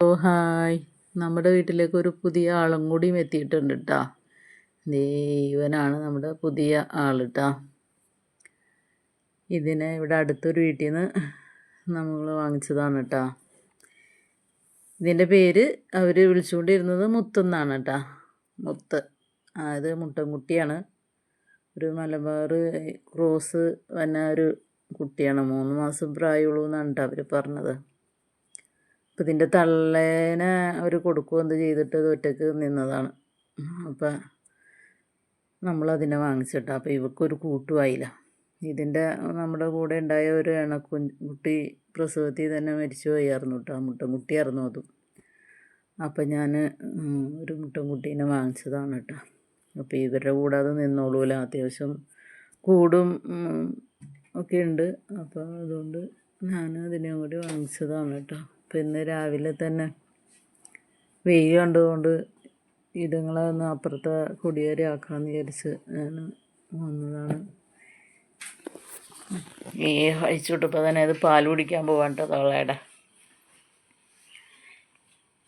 ഓ hi. നമ്മുടെ വീട്ടിലേക്ക് ഒരു പുതിയ ആളും കൂടിയും എത്തിയിട്ടുണ്ട് കേട്ടോ ദൈവനാണ് നമ്മുടെ പുതിയ ആൾ കേട്ടോ ഇതിനെ ഇവിടെ അടുത്തൊരു വീട്ടിൽ നിന്ന് നമ്മൾ വാങ്ങിച്ചതാണ് കേട്ടോ ഇതിന്റെ പേര് അവർ വിളിച്ചുകൊണ്ടിരുന്നത് മുത്തെന്നാണ് കേട്ടോ മുത്ത്. അത് മുട്ടൻകുട്ടിയാണ്. ഒരു മലബാർ ക്രോസ് വന്ന ഒരു കുട്ടിയാണ്. മൂന്ന് മാസം പ്രായമുള്ളൂ എന്നാണ് കേട്ടോ അവർ പറഞ്ഞത്. അപ്പം ഇതിന്റെ തള്ളേനെ അവർ കൊടുക്കുകയും എന്ത് ചെയ്തിട്ട് ഇത് ഒറ്റയ്ക്ക് നിന്നതാണ്. അപ്പം നമ്മളതിനെ വാങ്ങിച്ചിട്ട്. അപ്പോൾ ഇവക്കൊരു കൂട്ടുമായില്ല. ഇതിന്റെ നമ്മുടെ കൂടെ ഉണ്ടായ ഒരു ഇണക്കുട്ടി പ്രസവത്തിൽ തന്നെ മരിച്ചു പോയായിരുന്നു കേട്ടോ. മുട്ടൻകുട്ടിയായിരുന്നു അതും. അപ്പം ഞാൻ ഒരു മുട്ടൻകുട്ടീനെ വാങ്ങിച്ചതാണ് കേട്ടോ. അപ്പോൾ ഇവരുടെ കൂടെ അത് നിന്നോളൂല. അത്യാവശ്യം കൂടും ഒക്കെ ഉണ്ട്. അപ്പോൾ അതുകൊണ്ട് ഞാൻ അതിനെ കൂടി വാങ്ങിച്ചതാണ് കേട്ടോ. ഇന്ന് രാവിലെ തന്നെ വെയിൽ കണ്ടുകൊണ്ട് ഇതുങ്ങളെ ഒന്ന് അപ്പുറത്തെ കുടിയേറി ആക്കാമെന്ന് വിചാരിച്ച് ഞാൻ വന്നതാണ്. ഈ അഴിച്ചുവിട്ടപ്പോൾ തന്നെ അത് പാൽ കുടിക്കാൻ പോകാണ്ട് തോളയുടെ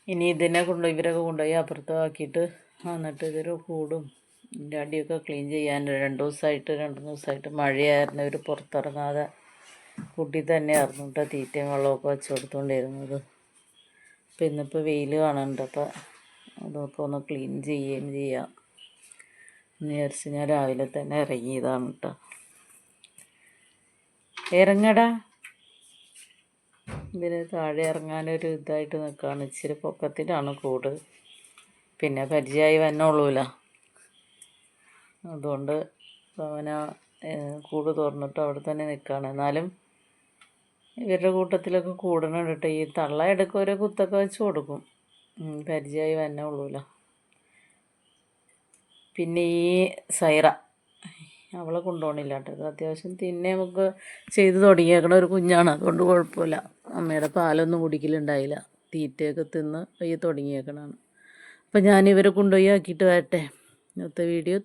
ഇനി ഇതിനെ കൊണ്ട് ഇവരൊക്കെ കൊണ്ടുപോയി അപ്പുറത്ത് ആക്കിയിട്ട് വന്നിട്ട് ഇതൊരു കൂടും. അടിയൊക്കെ ക്ലീൻ ചെയ്യാൻ രണ്ട് ദിവസമായിട്ട് രണ്ട് ദിവസമായിട്ട് മഴയായിരുന്നു. ഇവർ പുറത്തിറങ്ങാതെ കൂട്ടി തന്നെയായിരുന്നു കേട്ടോ തീറ്റയും വെള്ളമൊക്കെ വെച്ച് കൊടുത്തുകൊണ്ടിരുന്നത് അപ്പോൾ ഇന്നിപ്പോൾ വെയിൽ കാണുന്നുണ്ട്. അപ്പോൾ അതൊക്കെ ഒന്ന് ക്ലീൻ ചെയ്യുകയും ചെയ്യാം. എന്ന് വിചാരിച്ച് ഞാൻ രാവിലെ തന്നെ ഇറങ്ങിയതാണ് കേട്ടോ. ഇറങ്ങടാ. ഇതിന് താഴെ ഇറങ്ങാനൊരു ഇതായിട്ട് നിൽക്കുകയാണ് ഇച്ചിരി പൊക്കത്തിലാണ് കൂട്. പിന്നെ പരിചയമായി വന്നോളൂല അതുകൊണ്ട് അവന കൂട് തുറന്നിട്ട് അവിടെ തന്നെ നിൽക്കുകയാണ് എന്നാലും ഇവരുടെ കൂട്ടത്തിലൊക്കെ കൂടണം കേട്ടോ. ഈ തള്ള എടുക്കുക ഓരോ കുത്തൊക്കെ വെച്ച് കൊടുക്കും. പരിചയമായി വന്നോളൂല പിന്നെ ഈ സൈറ അവളെ കൊണ്ടുപോകണില്ല കേട്ടോ. അത്യാവശ്യം തിന്നെ നമുക്ക് ചെയ്ത് തുടങ്ങിയേക്കണ ഒരു കുഞ്ഞാണ്. അതുകൊണ്ട് കുഴപ്പമില്ല. അമ്മയുടെ പാലൊന്നും കുടിക്കലുണ്ടായില്ല. തീറ്റയൊക്കെ തിന്ന് പയ്യെ തുടങ്ങിയേക്കണാണ്. അപ്പം ഞാൻ ഇവരെ കൊണ്ടുപോയി ആക്കിയിട്ട് വരട്ടെ. ഇന്നത്തെ വീഡിയോ